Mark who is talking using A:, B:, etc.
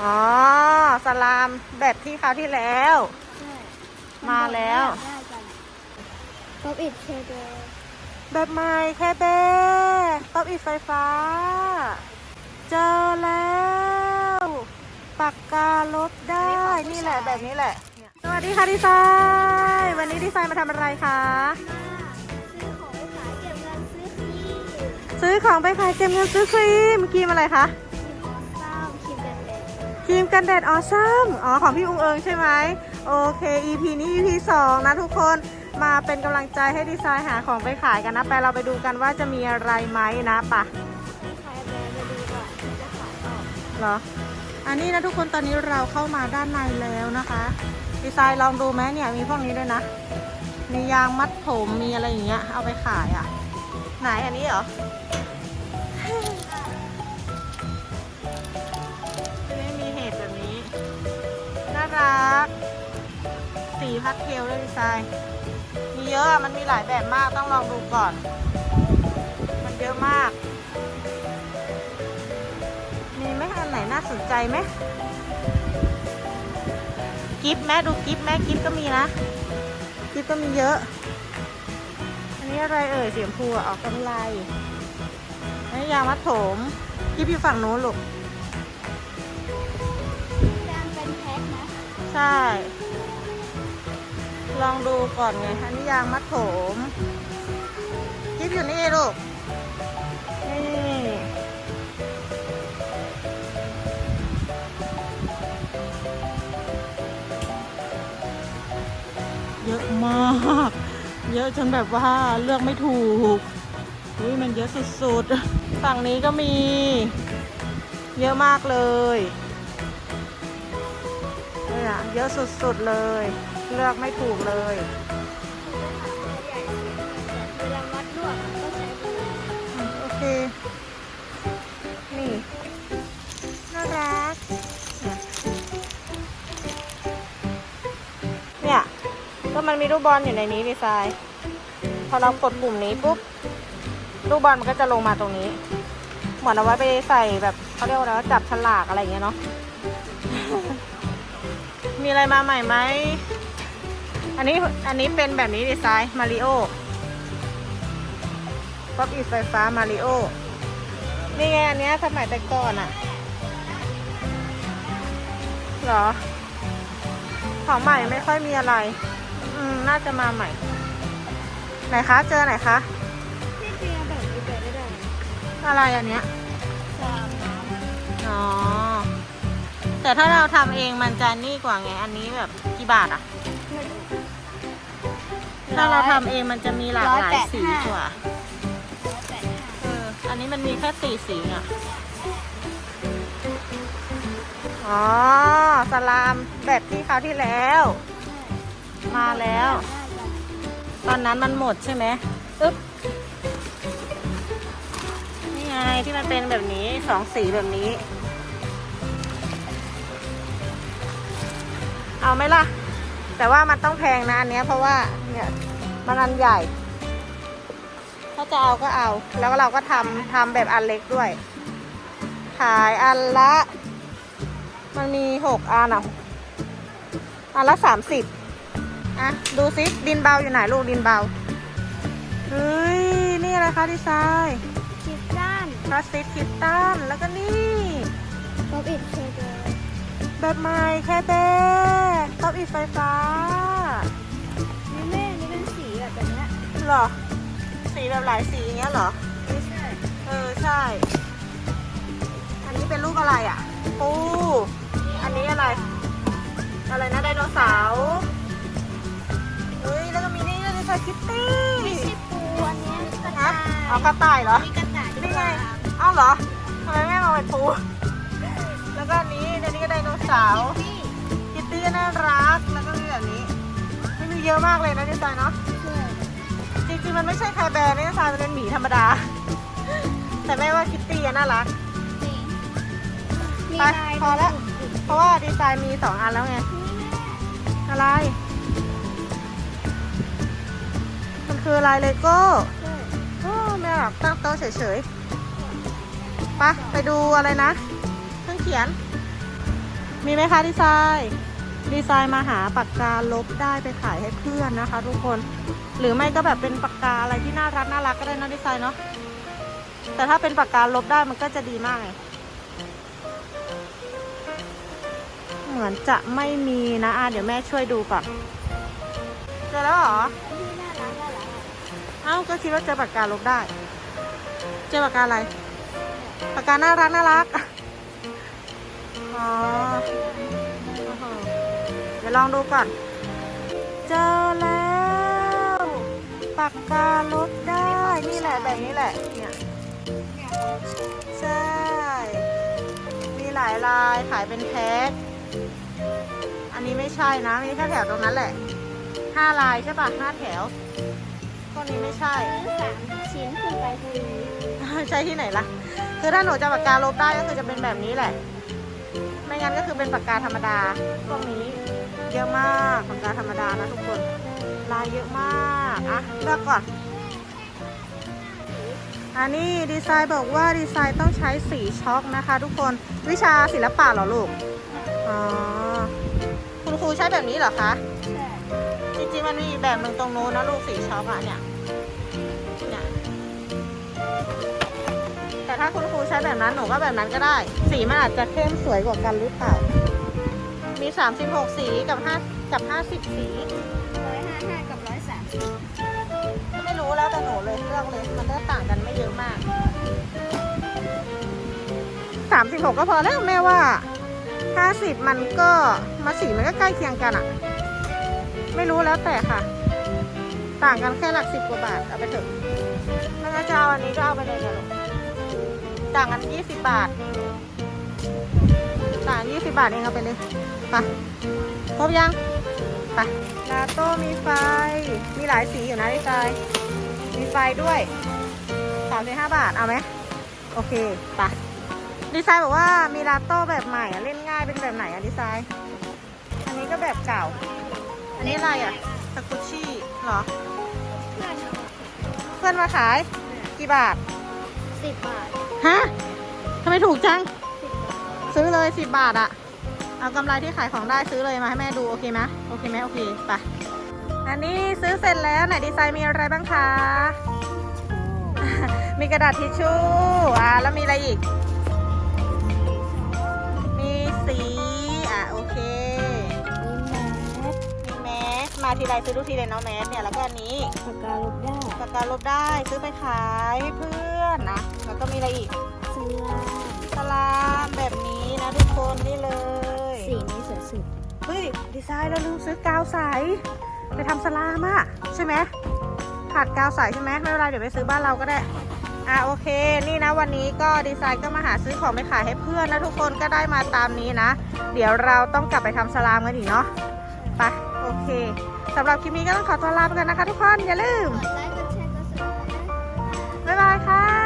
A: อ๋อ สลามแบบที่คราวที่แล้ว
B: ใช่
A: มาแล้ว
B: ได้กันป๊อปอิดเคเด
A: แบบใหม่แค่เบต๊อบอิดไฟฟ้า เจอแล้วปากกาลดได้ นี่แหละแบบนี้แหละ สวัสดีค่ะดีไซน์วันนี้ดีไซน์มาทำอะไรคะ
B: ซื้อของไปขายเก็บเงินซื้อครีม
A: ซื้อของไปขายเก็บเงินซื้อครีมครีมอะไรคะ
B: รีมกันแดด
A: ออซัมอ๋อ ของพี่อุงเอิงใช่ไหมโอเค EP นี้ EP 2 นะทุกคนมาเป็นกำลังใจให้ดีไซน์หาของไปขายกันนะ ไปเราไปดูกันว่าจะมีอะไรไหมนะปะ
B: ขายแบรนด์มาดูก่อนจะขายออก
A: เหรอ อันนี้นะทุกคนตอนนี้เราเข้ามาด้านในแล้วนะคะ ดีไซน์ลองดูไหมเนี่ยมีพวกนี้ด้วยนะ มียางมัดผมมีอะไรอย่างเงี้ยเอาไปขายอะ่ะ ไหนอันนี้เหรอ รัก สีพัดเทลด้วยดีไซน์มีเยอะอะมันมีหลายแบบมากต้องลองดูก่อน มันเยอะมาก มีไหมอันไหนน่าสนใจไหมกิฟต์แม่ดูกิฟต์แม่กิฟต์ก็มีนะกิฟต์ก็มีเยอะ อันนี้อะไรเอ่ยเสียมพูอออกกำไรอันนี้ยางมัดผมกิฟอยู่ฝั่งโน้นลูก ใช่ ลองดูก่อนไงอันนี้ยางมัดผมกิฟต์อยู่นี่ลูก นี่เยอะมาก เยอะจนแบบว่าเลือกไม่ถูกอุ้ยมันเยอะสุดๆ ฝั่งนี้ก็มี เยอะมากเลย เนี่ย เยอะสุดๆเลย เลือกไม่ถูกเลย
B: ใหญ่เวลาวัดลวกก็ใช้เบอร์
A: อืมโอเค นี่ น่ารัก เนี่ย ก็มันมีลูกบอลอยู่ในนี้ดีไซน์ พอเรากดปุ่มนี้ปุ๊บ ลูกบอลมันก็จะลงมาตรงนี้ เหมือนเอาไว้ไปใส่แบบเขาเรียกว่าอะไรวะจับฉลากอะไรอย่างเงี้ยเนาะ มีอะไรมาใหม่ไหม อันนี้อันนี้เป็นแบบนี้ดีไซน์มาริโอป๊อปอิดไฟฟ้ามาริโอนี่ไงอันเนี้ยสมัยแต่ก่อนอะเหรอ ของใหม่ไม่ค่อยมีอะไร อืม น่าจะมาใหม่ ไหนคะ เจอไหนคะ
B: ที่จริงเอาแบบนี้ไปได้เลย
A: อะไรอันเนี้ย
B: สามน้
A: อ๋อ แต่ถ้าเราทำเองมันจะนี่กว่าไง อันนี้แบบกี่บาทอะำถ้าเราทำเองมันจะมีหลากหลายสีกว่า
B: ร้อยแปดห้า
A: เอออันนี้มันมีแค่สี่สีอะอ๋อ สลามแบบที่คราวที่แล้ว มาแล้ว ตอนนั้นมันหมดใช่ไหมอึ๊บ นี่ไงที่มันเป็นแบบนี้สองสีแบบนี้ เอาไหมล่ะ แต่ว่ามันต้องแพงนะอันเนี้ยเพราะว่าเนี่ยมันอันใหญ่ ถ้าจะเอาก็เอา แล้วเราก็ทำทำแบบอันเล็กด้วย ขายอันละ มันมีหกอันอะอันละสามสิบอะดูซิดินเบาอยู่ไหนลูกดินเบาเฮ้ยนี่อะไรคะดีไซน์
B: คิดด้าน
A: พลาสติกคิตตันแล้วก็นี่
B: ป๊อปอิดเคเด
A: แบบใหม่แค่เบต๊อบอิดไฟฟ้า
B: นี่แม่นี่เป็นสีแบบแบบเนี้ย
A: เหรอ สีแบบหลายสีอย่างเงี้ยเหรอ
B: ไม่ใช่
A: เออ ใช่ อันนี้เป็นลูกอะไรอะ ปู อันนี้อะไร อะไรนะไดโนเสาร์เฮ้ย แล้วก็มีนี่ด้วยดีไซน์คิตตี้
B: ไม่ใช่ปูอันเนี้ยกระ
A: ฮะ
B: ต่าย
A: เอากระต่ายเหรอ
B: มีกระต่ายด้ว
A: นี่
B: ย
A: ไง เอ้าเหรอทำไมแม่มาเป็นปู แล้วก็อันนี้อันนี้ก็ไดโนเสาร์
B: พี่
A: คิตตี้ก็น่ารัก แล้วก็มีแบบนี้ไม่มีเยอะมากเลยนะดีไซน์เนาะ
B: เชื่อ
A: จริงๆมันไม่ใช่แคร์แบร์นะดีไซน์มันเป็นหมีธรรมดา แต่แม่ว่าคิตตี้อะน่ารัก
B: จริงมี
A: ไป
B: ลาย
A: พอแล้ว
B: อื่น
A: เพราะว่าดีไซน์มีสองอันแล้วไง
B: ๆนี่แม่
A: อะไร มันคือลายเลโก้
B: ใช่
A: โอ้แม่หลับตั้งโต๊ะเฉยๆ ไปไปดูอะไรนะเครื่องเขียน มีไหมคะดีไซน์ดีไซน์มาหาปากกาลบได้ไปขายให้เพื่อนนะคะ ทุกคน หรือไม่ก็แบบเป็นปากกาอะไรที่น่ารักน่ารักก็ได้นะดีไซน์เนาะแต่ถ้าเป็นปากกาลบได้มันก็จะดีมากเลยเหมือนจะไม่มีนะอะเดี๋ยวแม่ช่วยดูก่อนเจอแล้วเหรอ
B: อันที่น่ารักน่ารักอะ
A: เอ้าก็คิดว่าเจอปากกาลบได้ เจอปากกาอะไรปากกาน่ารักน่ารัก อ๋อโอ้โหเดี๋ยวลองดูก่อน เจอแล้วปากกาลบได้ นี่แหละแบบนี้แหละ เนี่ย
B: เนี่ยของฉัน
A: ใช่ มีหลายลายขายเป็นแพ็ค อันนี้ไม่ใช่นะ มีแค่แถวตรงนั้นแหละห้าลายใช่ปะห้าแถวพวกนี้ไม่ใช่
B: ซื้อสามชิ้นขึ้นไปฟรี
A: ใช่ที่ไหนล่ะ คือถ้าหนูจะปากกาลบได้ก็คือจะเป็นแบบนี้แหละ ไม่งั้นก็คือเป็นปากกาธรรมดาพวกนี้เยอะมากปากกาธรรมดานะทุกคน ลายเยอะมากอะเลือกก่อนอันนี้ดีไซน์บอกว่าดีไซน์ต้องใช้สีช็อกนะคะ ทุกคนวิชาศิลปะเหรอลูกอ๋อคุณครูใช้แบบนี้เหรอคะ
B: ใช่
A: จริงๆมันมีแบบหนึ่งตรงโน้นนะลูกสีช็อกอะเนี่ยเนี่ย แต่ถ้าคุณครูใช้แบบนั้นหนูก็แบบนั้นก็ได้ สีมันอาจจะเข้มสวยกว่ากันหรือเปล่า มี 36 สีกับ5กับ50 สี
B: ร้อยห้าห้ากับร้อยสามสิบ
A: ไม่รู้แล้วแต่หนูเลยเลือกเลยมันก็ต่างกันไม่เยอะมาก 36 ก็พอแล้วแม่ว่า 50 มันก็มาสีมันก็ใกล้เคียงกันอะไม่รู้แล้วแต่ค่ะ ต่างกันแค่หลักสิบกว่าบาทเอาไปเถอะไม่งั้จะเอาอันนี้ก็เอาไปเลยนะลูก ต่างกัน20บาท ต่าง20บาทเองเอาไปเลยไปครบยังไปลาโต้มีไฟ มีหลายสีอยู่นะดีไซน์มีไฟด้วย35บาท เอาไหม โอเคไปดีไซน์บอกว่ามีลาโต้แบบใหม่อะเล่นง่ายเป็นแบบไหนอะดีไซน์ อันนี้ก็แบบเก่า อันนี้อะไรอะสกุชชี่เหรอ
B: เพื่อน
A: เพื่อนมาขาย กี่บาท
B: สิบบาท
A: ฮะทำไมถูกจัง ซื้อเลยสิบบาทอะเอากำไรที่ขายของได้ซื้อเลยมาให้แม่ดูโอเคไหมโอเคไหมโอเคไปอันนี้ซื้อเสร็จแล้วไหนดีไซน์มีอะไรบ้างคะ มีกระดาษทิชชู่อ่าแล้วมีอะไรอีก ทีไรซื้อทุกทีเลยเนาะแมสเนี่ยแล้วก็อันนี้
B: ปากกาลบได้
A: ปากกาลบได้ซื้อไปขายให้เพื่อนนะแล้วก็มีอะไรอีก
B: เสื้อ
A: สลามแบบนี้นะทุกคนนี่เลย
B: สีนี้สวยสุด
A: เฮ้ยดีไซน์เราลืมซื้อกาวใสไปทำสลามอะใช่ไหมขาดกาวใสใช่ไหมไม่เป็นไรเดี๋ยวไปซื้อบ้านเราก็ได้อะโอเค นี่นะวันนี้ก็ดีไซน์ก็มาหาซื้อของไปขายให้เพื่อนนะทุกคนก็ได้มาตามนี้นะ เดี๋ยวเราต้องกลับไปทำสลามกันอีกเนาะ ปะโอเคสำหรับคลิปนี้ก็ต้องขอตัวลาไปกันนะคะทุกคน อย่าลืม
B: กดไลค์กดแชร์กด subscribe
A: บ๊ายบายค่ะ